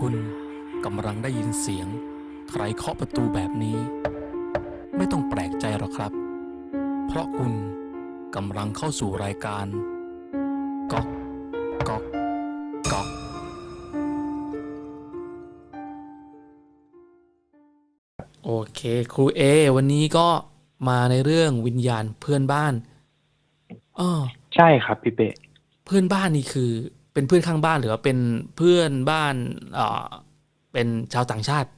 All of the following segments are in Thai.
คุณกำลังได้ยินเสียง ใครเคาะประตูแบบนี้ ไม่ต้องแปลกใจหรอกครับ เพราะคุณกำลังเข้าสู่รายการก๊อกก๊อกก๊อกโอเค ครูเอ วันนี้ก็มาในเรื่องวิญญาณเพื่อนบ้านอ้อใช่ครับพี่เป้เพื่อนบ้านนี่คือ เป็นเพื่อนข้างบ้านหรือว่าเป็นเพื่อนบ้านเอ่อเป็นชาวต่างชาติ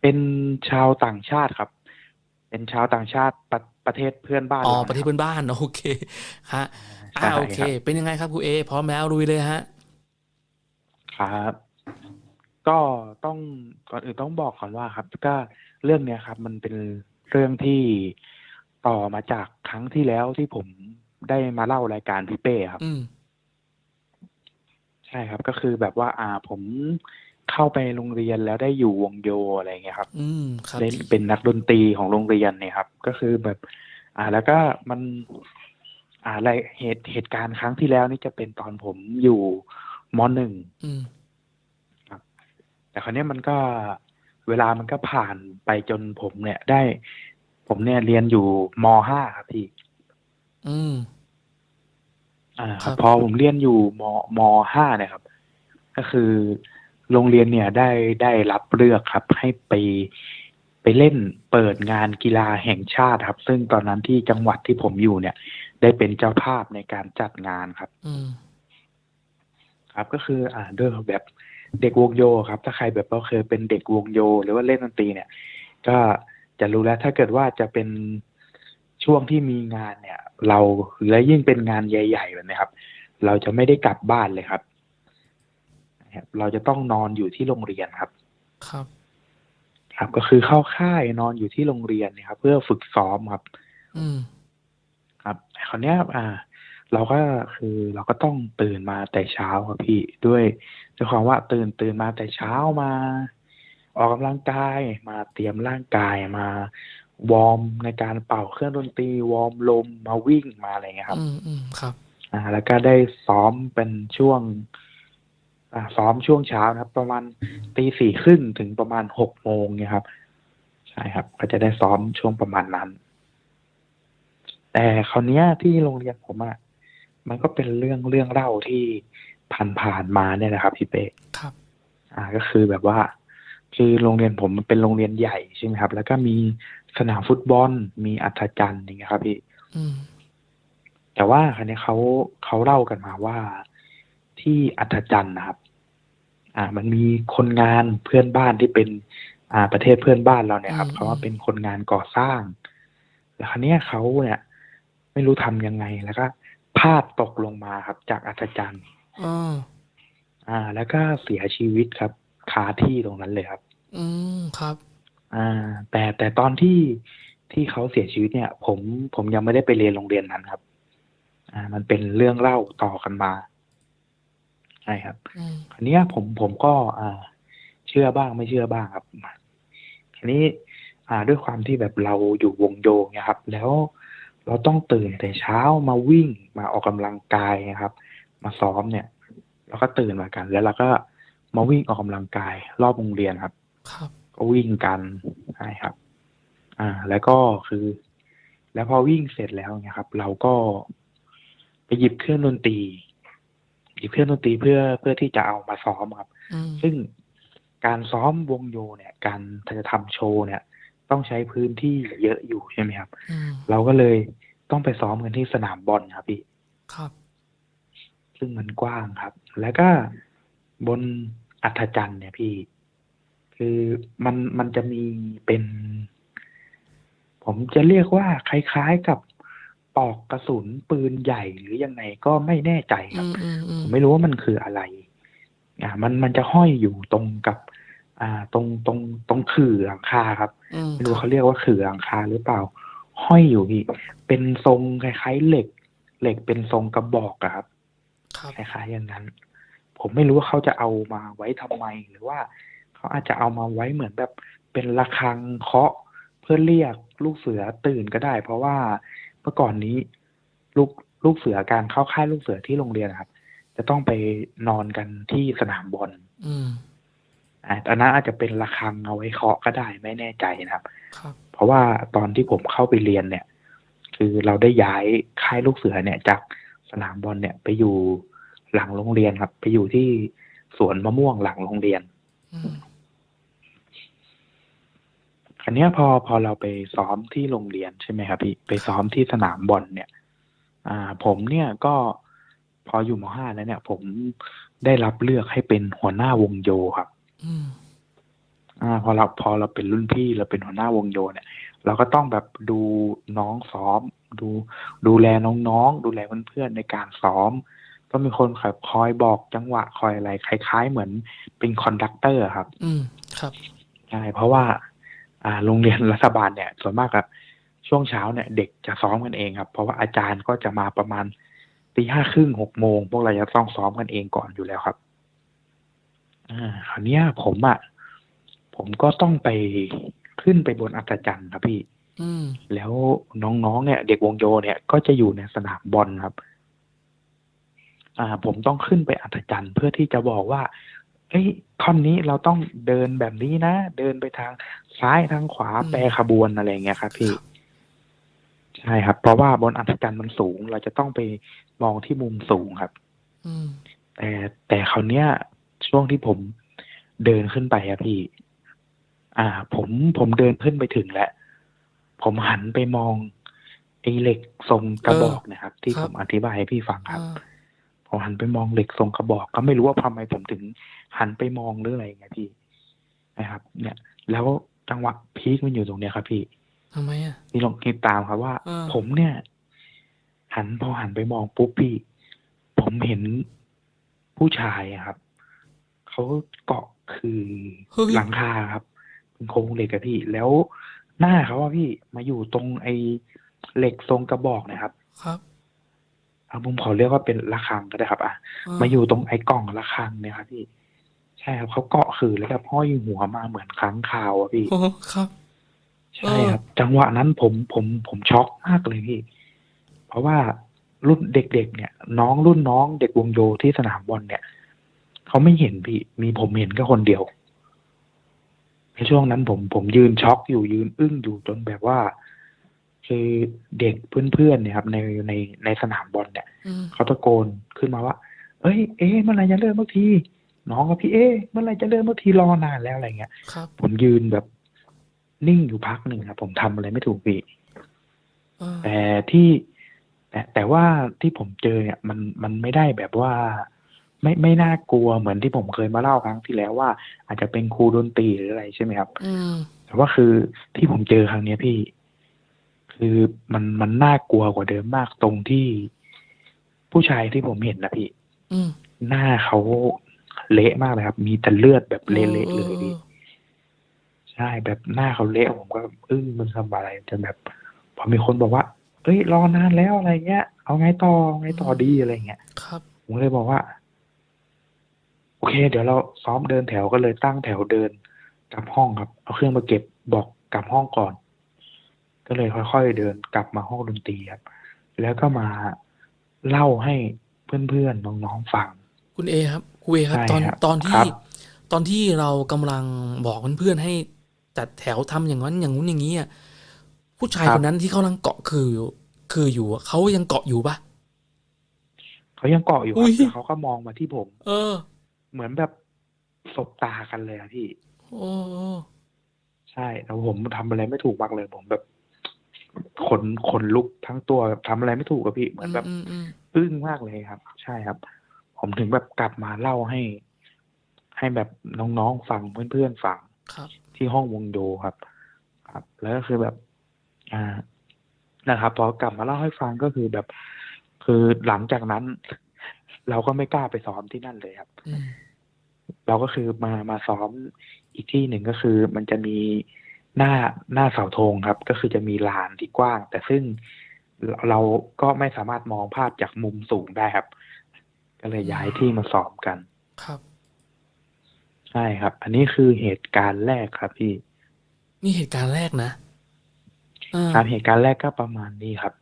เป็นชาวต่างชาติครับ เป็นชาวต่างชาติประประเทศเพื่อนบ้านอ๋อาประเทศคบเพื่อนบ้านโอเคฮะอ่าใช่โอเคครับเป็นยังไงครับครูเอพร้อมแล้วลุยเลยฮะครับ ก็ต้องก่อนอื่นต้องบอกก่อนว่าครับ ก็เรื่องเนี้ยครับ มันเป็นเรื่องที่ต่อมาจากครั้งที่แล้วที่ผมได้มาเล่ารายการพี่เป้ครับอืม ใช่ครับ ก็คือแบบว่า อ่าผมเข้าไปโรงเรียนแล้วได้อยู่วงโยอะไรอย่างเงี้ยครับอืมครับเล่นเป็นนักดนตรีของโรงเรียนเนี่ยครับ ก็คือแบบ อ่า แล้วก็มัน อ่าอะไรเหตุเหตุการณ์ครั้งที่แล้วนี่จะเป็นตอนผมอยู่มหนึ่งอืมแต่คราวเนี้ยมันก็เวลามันก็ผ่านไปจนผมเนี่ยได้ ผมเนี่ยเรียนอยู่มห้าครับพี่ อืม อ่าครับพอผมเรียนอยู่มมห้าเนี่ยครับ ก็คือโรงเรียนเนี่ยได้ได้รับเลือกครับ ให้ไปไปเล่นเปิดงานกีฬาแห่งชาติครับ ซึ่งตอนนั้นที่จังหวัดที่ผมอยู่เนี่ย ได้เป็นเจ้าภาพในการจัดงานครับ อืม ครับก็คืออ่าด้วยแบบเด็กวงโยครับ ถ้าใครแบบว่าเคยเป็นเด็กวงโย หรือว่าเล่นดนตรีเนี่ย ก็จะรู้แล้วถ้าเกิดว่าจะเป็น ช่วงที่มีงานเนี่ย เราและยิ่งเป็นงานใหญ่ๆแบบนี้ครับ เราจะไม่ได้กลับบ้านเลยครับนะครับเราจะต้องนอนอยู่ที่โรงเรียนครับ ครับ ครับก็คือเข้าค่ายนอนอยู่ที่โรงเรียนเนยครับ เพื่อฝึกซ้อมครับ อืมครับคราวเนี้ยอ่า เราก็คือเราก็ต้องตื่นมาแต่เช้าครับพี่ด้วยด้วยความว่าตื่นตื่นมาแต่เช้ามาออกกำลังกายมาเตรียมร่างกายมา วอร์มในการเป่าเครื่องดนตรี วอร์มลมมาวิ่งมาอะไรเงี้ยครับ อืมอืมครับ อ่า แล้วก็ได้ซ้อมเป็นช่วง อ่า ซ้อมช่วงเช้านะครับ ประมาณตีสี่ครึ่งถึงประมาณหกโมงเนี่ยครับ ใช่ครับ ก็จะได้ซ้อมช่วงประมาณนั้น แต่คราวเนี้ยที่โรงเรียนผมอะมันก็เป็นเรื่องเรื่องเล่าที่ผ่านผ่านๆมาเนี่ยนะครับพี่เป้ครับ อ่าก็คือแบบว่า คือโรงเรียนผมมันเป็นโรงเรียนใหญ่ใช่ไหมครับ แล้วก็มีสนามฟุตบอลมีอัฐจันทร์อย่างเงี้ยครับพี่อืมแต่ว่าคราวนี้เขาเขาเล่ากันมาว่าที่อัฐจันทร์นะครับ อ่า มันมีคนงานเพื่อนบ้านที่เป็น อ่า ประเทศเพื่อนบ้านเราเนี่ยครับอืมเขาว่าเป็นคนงานก่อสร้าง แล้วคราวเนี้ยเขาเนี่ย ไม่รู้ทำยังไงแล้วก็พลาดตกลงมาครับ จากอัฐจันทร์อ๋ออ่า แล้วก็เสียชีวิตครับ คาที่ตรงนั้นเลยครับ อืมครับ อ่า แต่แต่ตอนที่ที่เขาเสียชีวิตเนี่ย ผมผมยังไม่ได้ไปเรียนโรงเรียนนั้นครับ อ่า มันเป็นเรื่องเล่าต่อกันมาใช่ครับอืมอันเนี้ยผมผมก็ อ่า เชื่อบ้างไม่เชื่อบ้างครับทีนี้ อ่า ด้วยความที่แบบเราอยู่วงโยเนี่ยครับ แล้วเราต้องตื่นแต่เช้ามาวิ่งมาออกกำลังกายนะครับ มาซ้อมเนี่ย เราก็ตื่นมากัน แล้วเราก็ มาวิ่งออกกำลังกาย รอบโรงเรียนครับ ครับ ก็วิ่งกันใช่ครับ อ่า แล้วก็คือ แล้วพอวิ่งเสร็จแล้วเนี่ยครับ เราก็ไปหยิบเครื่องดนตรี หยิบเครื่องดนตรีเพื่อเพื่อที่จะเอามาซ้อมครับอืมซึ่งการซ้อมวงโยเนี่ย การจะทำโชว์เนี่ย ต้องใช้พื้นที่เยอะอยู่ใช่ไหมครับอืมเราก็เลยต้องไปซ้อมกันที่สนามบอลครับพี่ ครับ ซึ่งมันกว้างครับ แล้วก็ บนอัฐจันทร์เนี่ยพี่ คือมันมันจะมีเป็น ผมจะเรียกว่าคล้ายๆกับปลอกกระสุนปืนใหญ่หรือยังไงก็ไม่แน่ใจคอืรับมอืมอืผมมไม่รู้ว่ามันคืออะไร อ่า มันมันจะห้อยอยู่ตรงกับ อ่า ตรงตรงตรงขื่อหลังคาครับอืมไม่รู้เขาเรียกว่าขื่อหลังคาหรือเปล่า ห้อยอยู่พี่เป็นทรงคล้ายๆเหล็ก เหล็กเป็นทรงกระบอกอะครับครับคล้ายๆอย่างนั้น ผมไม่รู้ว่าเขาจะเอามาไว้ทำไม หรือว่าเขาอาจจะเอามาไว้เหมือนแบบเป็นระฆังเคาะเพื่อเรียกลูกเสือตื่นก็ได้ เพราะว่าเมื่อก่อนนี้ลูกลูกเสือการเข้าค่ายลูกเสือที่โรงเรียนนะครับจะต้องไปนอนกันที่สนามบอลอืมอ่าตอนนั้นอาจจะเป็นระฆังเอาไว้เคาะก็ได้ไม่แน่ใจนะครับครับ เพราะว่าตอนที่ผมเข้าไปเรียนเนี่ย คือเราได้ย้ายค่ายลูกเสือเนี่ย จากสนามบอลเนี่ยไปอยู่ หลังโรงเรียนครับ ไปอยู่ที่สวนมะม่วงหลังโรงเรียนอืมคันนี้ยพอพอเราไปซ้อมที่โรงเรียนใช่ไหมครับพี่ไปซ้อมที่สนามบอลเนี่ย อ่า ผมเนี่ยก็พออยู่มห้าแล้วเนี่ย ผมได้รับเลือกให้เป็นหัวหน้าวงโยครับอืมอ่า พอเราพอเราเป็นรุ่นพี่เราเป็นหัวหน้าวงโยเนี่ย เราก็ต้องแบบดูน้องซ้อม ดูดูแลน้องๆดูแลเพื่อนๆในการซ้อม ก็มีคนคอยคอยบอกจังหวะคอยอะไร คล้าย ๆ เหมือนเป็นคอนดักเตอร์ครับ อืมครับใช่เพราะว่า อ่า โรงเรียนรัฐบาลเนี่ย ส่วนมากอะช่วงเช้าเนี่ย เด็กจะซ้อมกันเองครับ เพราะว่าอาจารย์ก็จะมาประมาณตีห้าครึ่งหกโมงพวกเราจะต้องซ้อมกันเองก่อนอยู่แล้วครับ อ่าคราวเนี้ยผมอะผมก็ต้องไปขึ้นไปบนอัศจรรย์ครับพี่อืมแล้วน้องๆเนี่ย เด็กวงโยเนี่ย ก็จะอยู่ในสนามบอลครับ อ่าผมต้องขึ้นไปอัศจรรย์เพื่อที่จะบอกว่าเอ้ยท่อนนี้เราต้องเดินแบบนี้นะ เดินไปทางซ้ายทางขวาอืมแปรขบวนอะไรอย่างเงี้ยครับพี่ครับใช่ครับ เพราะว่าบนอัศจรรย์มันสูง เราจะต้องไปมองที่มุมสูงครับอืมแต่แต่คราวเนี้ย ช่วงที่ผมเดินขึ้นไปอะพี่ อ่า ผมผมเดินขึ้นไปถึงแล้ว ผมหันไปมองไอ้เหล็กทรงกระบอกนะครับ ที่ครับผมอธิบายให้พี่ฟังครับ อ่าผมหันไปมองเหล็กทรงกระบอก ก็ไม่รู้ว่าทำไมผมถึงหันไปมองหรืออะไรไงพี่นะครับ เนี่ย แล้วจังหวะพีคมันอยู่ตรงเนี้ยครับพี่ทำไมอะพี่ลองคิดตามครับว่าอ่าผมเนี่ย หันพอหันไปมองปุ๊บพี่ ผมเห็นผู้ชายอะครับเขาเกาะคือเฮ้ย หลังคาครับเป็นโครงเหล็กอะพี่ แล้วหน้าเขาว่าพี่มาอยู่ตรงไอ้เหล็กทรงกระบอกนะครับ ครับ เอาผมขอเรียกว่าเป็นระฆังก็ได้ครับ อะอ่มาอยู่ตรงไอ้กล่องระฆังเนี่ยครับพี่ ใช่ครับเขาเกาะคือแล้วแบบห้อยหัวมาเหมือนค้างคาวอะพี่ โอ้ครับใช่ครับ จังหวะนั้นผมผมผมช็อกมากเลยพี่ เพราะว่ารุ่นเด็กๆเนี่ย น้องรุ่นน้องเด็กวงโยที่สนามบอลเนี่ยเขาไม่เห็นพี่ มีผมเห็นแค่คนเดียว ในช่วงนั้นผมผมยืนช็อกอยู่ยืนอึ้งอยู่จนแบบว่า คือเด็กเพื่อนๆเนี่ยครับในในในสนามบอลเนี่ยอืมเขาตะโกนขึ้นมาว่า เอ้ยเอ๊ะเมื่อไหรจะเริ่มเมื่อทีน้องกับพี่เอ๊ะเมื่อไหรจะเริ่มเมื่อทีรอนานแล้วอะไรเงี้ยครับผมยืนแบบนิ่งอยู่พักหนึ่งครับผมทำอะไรไม่ถูกพี่อ่าแต่ที่แต่แต่ว่าที่ผมเจอเนี่ยมันมันไม่ได้แบบว่า ไม่ไม่น่ากลัวเหมือนที่ผมเคยมาเล่าครั้งที่แล้วว่า อาจจะเป็นครูดนตรีหรืออะไรใช่ไหมครับอืมแต่ว่าคือที่ผมเจอครั้งเนี้ยพี่ คือมันมันน่ากลัวกว่าเดิมมากตรงที่ผู้ชายที่ผมเห็นนะพี่อืมหน้าเขาเละมากเลยครับ มีแต่เลือดแบบเละๆเลยพี่ใช่แบบหน้าเขาเละผมก็อึ้งมันทำอะไรจนแบบพอมีคนบอกว่า เอ้ยรอนานแล้วอะไรเงี้ย เอาไงต่อเอาไงต่อดีอะไรเงี้ยครับผมเลยบอกว่า โอเค เดี๋ยวเราซ้อมเดินแถวก็เลยตั้งแถวเดินกลับห้องครับ เอาเครื่องมาเก็บบอกกลับห้องก่อน ก็เลยค่อยๆเดินกลับมาห้องดนตรีครับ แล้วก็มาเล่าให้เพื่อนๆน้องๆฟัง คุณเอครับคุณเอครับใช่ตอนครับตอนคที่รับตอนที่เรากำลังบอกเพื่อนๆให้จัดแถวทำอย่างนั้นอย่างนู้นอย่างนี้อะผู้ชายคนนั้นที่เขากำลังเกาะคืออยู่คืออยู่อะเขายังเกาะอยู่ปะเขายังเกาะอยู่คอุ๊รับยแล้วเขาก็มองมาที่ผม เออ เหมือนแบบสบตากันเลยอะพี่ โอ้โอ้ใช่แล้วผมทำอะไรไม่ถูกมากเลยผมแบบ ขนขนลุกทั้งตัวแบบทำอะไรไม่ถูกอะพี่เหมือนแบบอืมอืมอึ้งมากเลยครับ ใช่ครับ ผมถึงแบบกลับมาเล่าให้ ให้แบบน้องๆฟังเพื่อนๆฟังครับที่ห้องวงโยครับ ครับ แล้วก็คือแบบ อ่านะครับพอกลับมาเล่าให้ฟังก็คือแบบ คือหลังจากนั้น เราก็ไม่กล้าไปซ้อมที่นั่นเลยครับอืมเราก็คือมามาซ้อมอีกที่หนึ่งก็คือ มันจะมี หน้าหน้าเสาธงครับ ก็คือจะมีลานที่กว้าง แต่ซึ่งเราเราก็ไม่สามารถมองภาพจากมุมสูงได้ครับ ก็เลยย้ายที่มาซ้อมกัน ครับ ใช่ครับ อันนี้คือเหตุการณ์แรกครับพี่นี่เหตุการณ์แรกนะอ่าครับเหตุการณ์แรกก็ประมาณนี้ครับ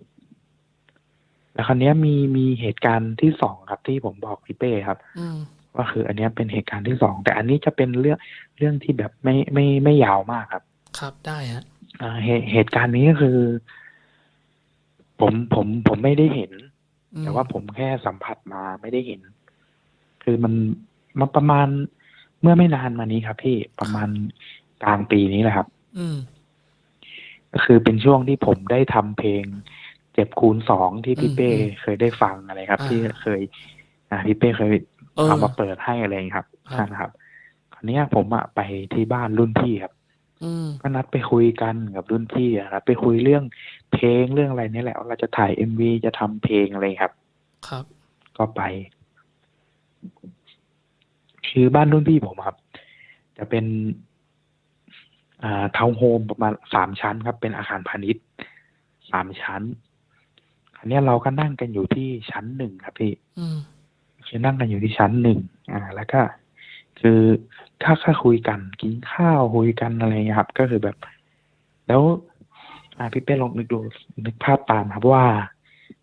แล้วคราวเนี้ยมีมีเหตุการณ์ที่สองครับ ที่ผมบอกพี่เป้ครับอืมก็คือ อันเนี้ยเป็นเหตุการณ์ที่สองแต่อันนี้จะเป็นเรื่องเรื่องที่แบบไม่ไม่ไม่ยาวมากครับ ครับได้ฮะอ่าเหตุเหตุการณ์นี้ก็คือ ผมผมผมไม่ได้เห็นอืมแต่ว่าผมแค่สัมผัสมาไม่ได้เห็น คือมันมันประมาณเมื่อไม่นานมานี้ครับพี่ประมาณกลางปีนี้แหละครับ อืมก็คือเป็นช่วงที่ผมได้ทำเพลง เจ็บคูณสองที่พี่อืมเป้อืมเคยได้ฟังอะไรครับอ่าที่เคย อ่าพี่เป้เคยเออเอามาเปิดให้อะไรอย่างเงี้ยครับครับนะครับ คราวเนี้ยผมอะไปที่บ้านรุ่นพี่ครับ อืม ก็นัดไปคุยกันกับรุ่นพี่อะนัดไปคุยเรื่องเพลงเรื่องอะไรเนี่ยแหละว่าเราจะถ่ายเอ็มวีจะทำเพลงอะไรครับ ครับ ก็ไป คือบ้านรุ่นพี่ผมครับ จะเป็น อ่าทาวน์โฮมประมาณสามชั้นครับ เป็นอาคารพาณิชย์สามชั้นอันนี้ยเราก็นั่งกันอยู่ที่ชั้นหนึ่งครับพี่ อืม คือนั่งกันอยู่ที่ชั้นหนึ่ง อ่า แล้วก็คือ ถ้าค่าคุยกันกินข้าวคุยกันอะไรเงี้ยครับ ก็คือแบบ แล้ว อ่าพี่เป้ลองนึกดูนึกภาพตามครับว่า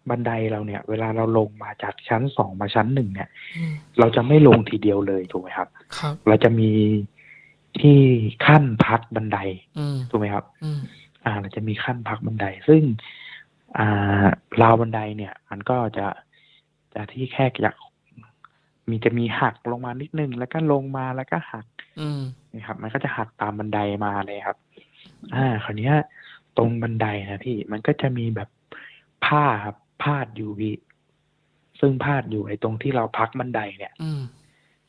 บันไดเราเนี่ย เวลาเราลงมาจากชั้นสองมาชั้นหนึ่งเนี่ยอืมเราจะไม่ลงทีเดียวเลยถูกไหมครับ ครับ เราจะมีที่ขั้นพักบันไดอืมถูกไหมครับอืมอ่า เราจะมีขั้นพักบันได ซึ่ง อ่าราวบันไดเนี่ย มันก็จะจะที่แค่อยาก มีจะมีหักลงมานิดนึง แล้วก็ลงมาแล้วก็หักอืมนะครับ มันก็จะหักตามบันไดมาเลยครับ อ่า คราวเนี้ยตรงบันไดนะพี่มันก็จะมีแบบผ้าครับพาดอยู่พี่ซึ่งพาดอยู่ไอ้ตรงที่เราพักบันไดเนี่ยอืม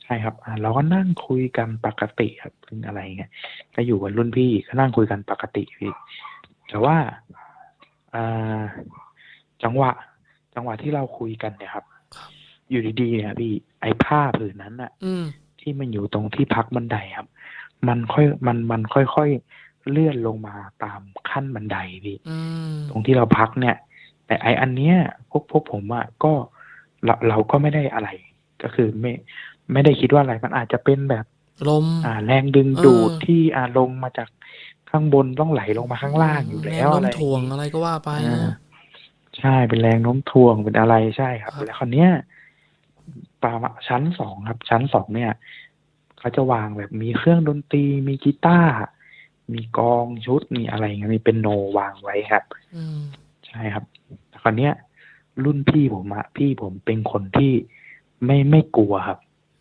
ใช่ครับอ่าเราก็นั่งคุยกันปกติครับซึ่งอะไรเงี้ยก็อยู่กับรุ่นพี่ก็นั่งคุยกันปกติพี่แต่ว่าอ่าจังหวะ จังหวะที่เราคุยกันเนี่ยครับครับ อยู่ดีๆเนี่ยพี่ไอ้ผ้าผืนนั้นน่ะอืมที่มันอยู่ตรงที่พักบันไดครับ มันค่อยมันมันค่อยๆเลื่อนลงมาตามขั้นบันไดพี่อืมตรงที่เราพักเนี่ย แต่ไออันเนี้ยพวกพวกผมอะก็เราเราก็ไม่ได้อะไร ก็คือไม่ ไม่ได้คิดว่าอะไรมันอาจจะเป็นแบบลมอ่า แรงดึงดูดเออที่อ่าลงมาจากข้างบนต้องไหลลงมาข้างล่างอยู่แล้วรงอะไรโน้มถ่วงอะไรก็ว่าไปอ่านะใช่เป็นแรงโน้มถ่วงเป็นอะไรใช่ครับครับแล้วคราวเนี้ย ปาชั้นสองครับ ชั้นสองเนี่ยเขาจะวางแบบมีเครื่องดนตรีมีกีตาร์มีกลองชุดมีอะไรเงี้ยมีเป็นโนวางไว้ครับอืมใช่ครับแต่คราวเนี้ย รุ่นพี่ผมอะพี่ผมเป็นคนที่ไม่ไม่กลัวครับ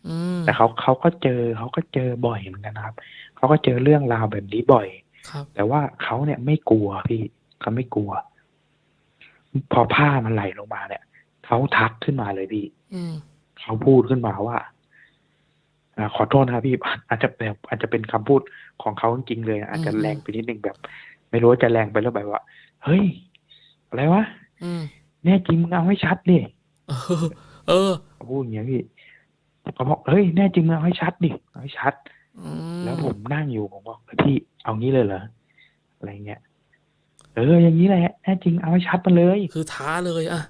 อืมแต่เขาเขาก็เจอเขาก็เจอบ่อยเหมือนกันนะครับเขาก็เจอเรื่องราวแบบนี้บ่อยครับแต่ว่าเขาเนี่ยไม่กลัวพี่เขาไม่กลัว พอผ้ามันไหลลงมาเนี่ยเขาทักขึ้นมาเลยพี่อืม เขาพูดขึ้นมาว่าอาขอโทษนะครับพี่อาจจะแบบอาจจะเป็นคำพูดของเขาจริงๆเลย อาจจะอืมแรงไปนิดนึงแบบ ไม่รู้ว่าจะแรงไปหรือแบบว่า เฮ้ย อะไรวะอืมแน่จริงมึงเอาให้ชัดดิเออเออเขาพูดอย่างเงี้ยพี่เขาบอกเฮ้ยแน่จริงมึงเอาให้ชัดดิเอาให้ชัดอืมแล้วผมนั่งอยู่ผมบอกพี่เอางี้เลยเหรออะไรเงี้ยเอออย่างนี้แหละแน่จริงเอาให้ชัดมาเลย คือท้าเลยอะ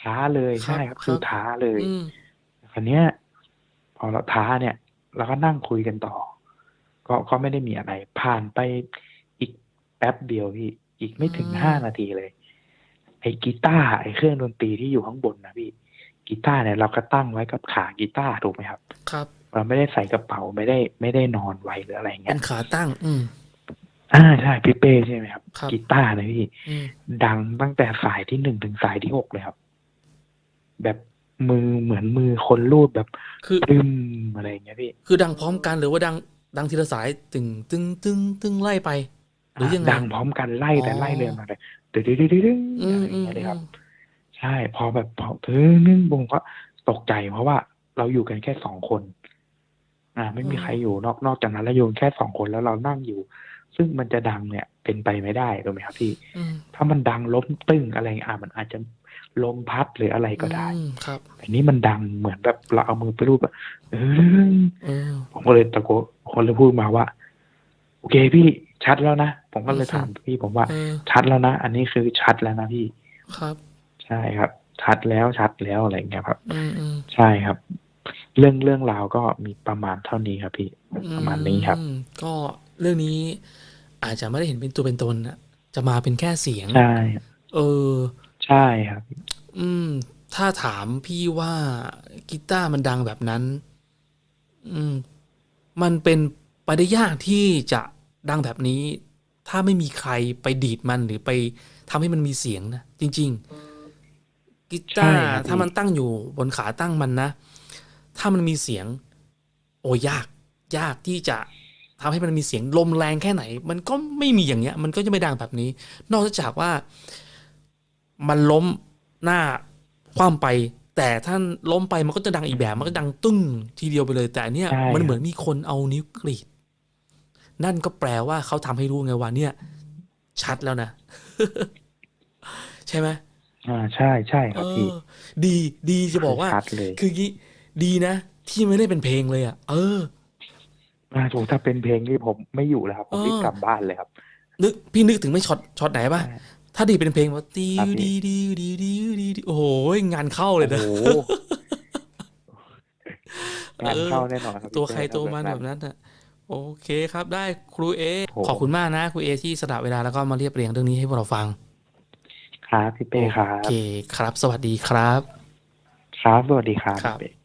ท้าเลยครับใช่ครับครับคือท้าเลย อืม คราวเนี้ยพอเราท้าเนี่ยเราก็นั่งคุยกันต่อ ก็ก็ไม่ได้มีอะไร ผ่านไปอีกแป๊บเดียวพี่ อีกไม่ถึงอืมห้านาทีเลย ไอ้กีตาร์ไอ้เครื่องดนตรีที่อยู่ข้างบนนะพี่กีตาร์เนี่ยเราก็ตั้งไว้กับขากีตาร์ถูกไหมครับ ครับ เราไม่ได้ใส่กระเป๋าไม่ได้ไม่ได้นอนไว้หรืออะไรเป็เงี้นย ขาตั้ง อืม อ่าใช่พี่เป้ใช่ไหมครับครับ กีตาร์นะพี่ อืม ดังตั้งแต่สายที่หนึ่งถึงสายที่หกเลยครับ แบบมือเหมือนมือคนรูดแบบคือปรึมอะไรอย่างเงี้ยพี่ คือดังพร้อมกันหรือว่าดังดังทีละสายตึงตึงตึงตึงไล่ไปหรือยังไงดังพร้อมกันไล่แต่อ๋อไล่เรียงมาเลยดึ๊ดดึ๊ดดึ๊ดดึ๊ดอือะมไรออืย่างมเงี้ยเลยครับอืมใช่ พอแบบพอถึงนึงผมก็ตกใจเพราะว่าเราอยู่กันแค่สองคน อ่า ไม่มีอืมใครอยู่นอกนอกจากนั้นแล้วอยู่แค่สองคนแล้วเรานั่งอยู่ ซึ่งมันจะดังเนี่ย เป็นไปไม่ได้ถูกไหมครับพี่อืมถ้ามันดังล้มตึ้งอะไรอะมันอาจจะ ลมพัดหรืออะไรก็ได้อืมครับแต่นี่มันดังเหมือนแบบเราเอามือไปรูปแบบเออเออผมก็เลยตะโกนคนเลยพูดมาว่า โอเคพี่ชัดแล้วนะ ผมก็เลยถามพี่ผมว่าเออชัดแล้วนะ อันนี้คือชัดแล้วนะพี่ ครับ ใช่ครับ ชัดแล้วชัดแล้วอะไรอย่างเงี้ยครับอืมอืมใช่ครับ เรื่องเรื่องราวก็มีประมาณเท่านี้ครับ พี่ ประมาณนี้ครับอืมก็เรื่องนี้อาจจะไม่ได้เห็นเป็นตัวเป็นตนนะจะมาเป็นแค่เสียง ใช่ เออ ใช่ครับ อืม ถ้าถามพี่ว่ากีตาร์มันดังแบบนั้น อืม มันเป็นไปได้ยากที่จะดังแบบนี้ ถ้าไม่มีใครไปดีดมันหรือไปทำให้มันมีเสียงนะจริง ๆกีตาใช่ร์ครับถ้ามันตั้งอยู่บนขาตั้งมันนะ ถ้ามันมีเสียง โอ้ยาก ยากที่จะทำให้มันมีเสียงลมแรงแค่ไหน มันก็ไม่มีอย่างเงี้ย มันก็จะไม่ดังแบบนี้ นอกจากว่า มันล้มหน้าคว่ำไป แต่ถ้าล้มไปมันก็จะดังอีกแบบมันก็ดังตึ้งทีเดียวไปเลย แต่อันเนี้ยใช่มันครับเหมือนมีคนเอานิ้วกรีด นั่นก็แปลว่าเขาทำให้รู้ไงว่าเนี่ย ชัดแล้วนะ ใช่ไหมอ่าใช่ใช่คเอรับพี่อดีดีจะบอกว่าชัดเลยคืองี้ดีนะที่ไม่ได้เป็นเพลงเลยอะ เอออ่าถูกถ้าเป็นเพลงนี่ผมไม่อยู่แล้วครับ ผมรีบเออกลับบ้านเลยครับ นึกพี่นึกถึงไม่ช็อตช็อตไหนป่ะใช่ ถ้าดีเป็นเพลงว่าตีครับพี่ดีดีดีดีดีดีโอ้โหงานเข้าเลยโอ้นะโหงานเข้าแน่นอนครับตัวพี่ใครเต้ตัวมันถ้าแบบนั้นอะโอเคครับได้ครูเอโอ้โหขอบคุณมากนะครูเอที่สละเวลาแล้วก็มาเรียบเรียงเรื่องนี้ให้พวกเราฟัง ครับพี่เป้ครัโอบเคครับ สวัสดีครับ ครับสวัสดีครับครับพี่เป้